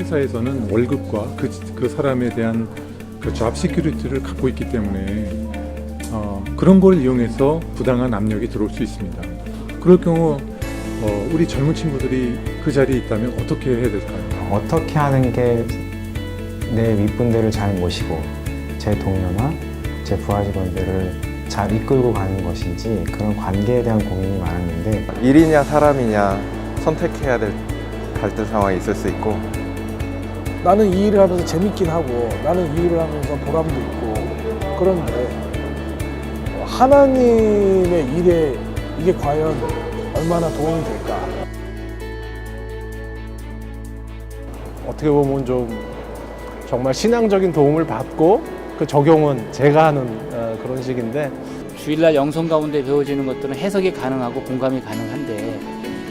회사에서는 월급과 그, 그 사람에 대한 그 잡 시큐리티를 갖고 있기 때문에 어, 그런 걸 이용해서 부당한 압력이 들어올 수 있습니다. 그럴 경우 어, 우리 젊은 친구들이 그 자리에 있다면 어떻게 해야 될까요? 어떻게 하는 게 내 윗분들을 잘 모시고 제 동료나 제 부하 직원들을 잘 이끌고 가는 것인지 그런 관계에 대한 고민이 많았는데 일이냐 사람이냐 선택해야 될 갈등 상황이 있을 수 있고 나는 이 일을 하면서 재밌긴 하고 나는 이 일을 하면서 보람도 있고 그런데 하나님의 일에 이게 과연 얼마나 도움이 될까? 어떻게 보면 좀 정말 신앙적인 도움을 받고 그 적용은 제가 하는 어, 그런 식인데 주일날 영성 가운데 배워지는 것들은 해석이 가능하고 공감이 가능한데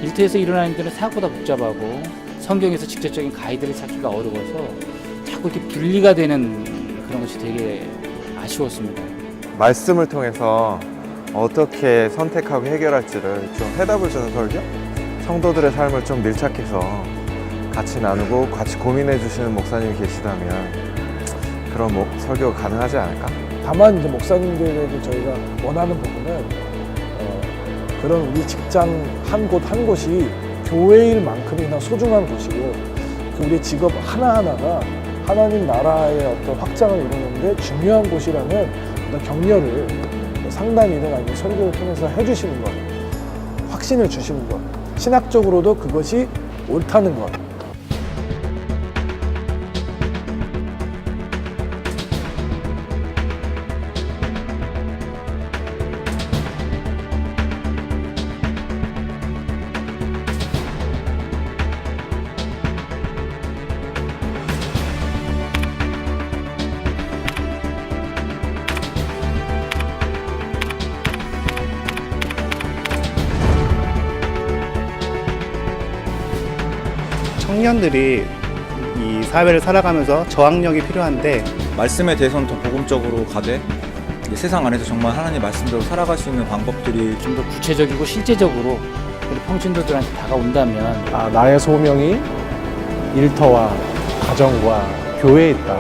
일터에서 일어나는 일들은 생각보다 복잡하고 성경에서 직접적인 가이드를 찾기가 어려워서 자꾸 이렇게 분리가 되는 그런 것이 되게 아쉬웠습니다. 말씀을 통해서 어떻게 선택하고 해결할지를 좀 해답을 주는 설교? 성도들의 삶을 좀 밀착해서 같이 나누고 같이 고민해 주시는 목사님이 계시다면 그런 목, 설교가 가능하지 않을까? 다만 이제 목사님들에게 저희가 원하는 부분은 어, 그런 우리 직장 한 곳 한 곳이 교회일 만큼이나 소중한 곳이고 그 우리 직업 하나하나가 하나님 나라의 어떤 확장을 이루는데 중요한 곳이라는 어떤 격려를 상담이든 아니면 설교를 통해서 해주시는 것 확신을 주시는 것 신학적으로도 그것이 옳다는 것 청년들이 이 사회를 살아가면서 저항력이 필요한데 말씀에 대해서는 더 복음적으로 가되 세상 안에서 정말 하나님 말씀대로 살아갈 수 있는 방법들이 좀 더 구체적이고 실제적으로 우리 평신도들한테 다가온다면 아, 나의 소명이 일터와 가정과 교회에 있다.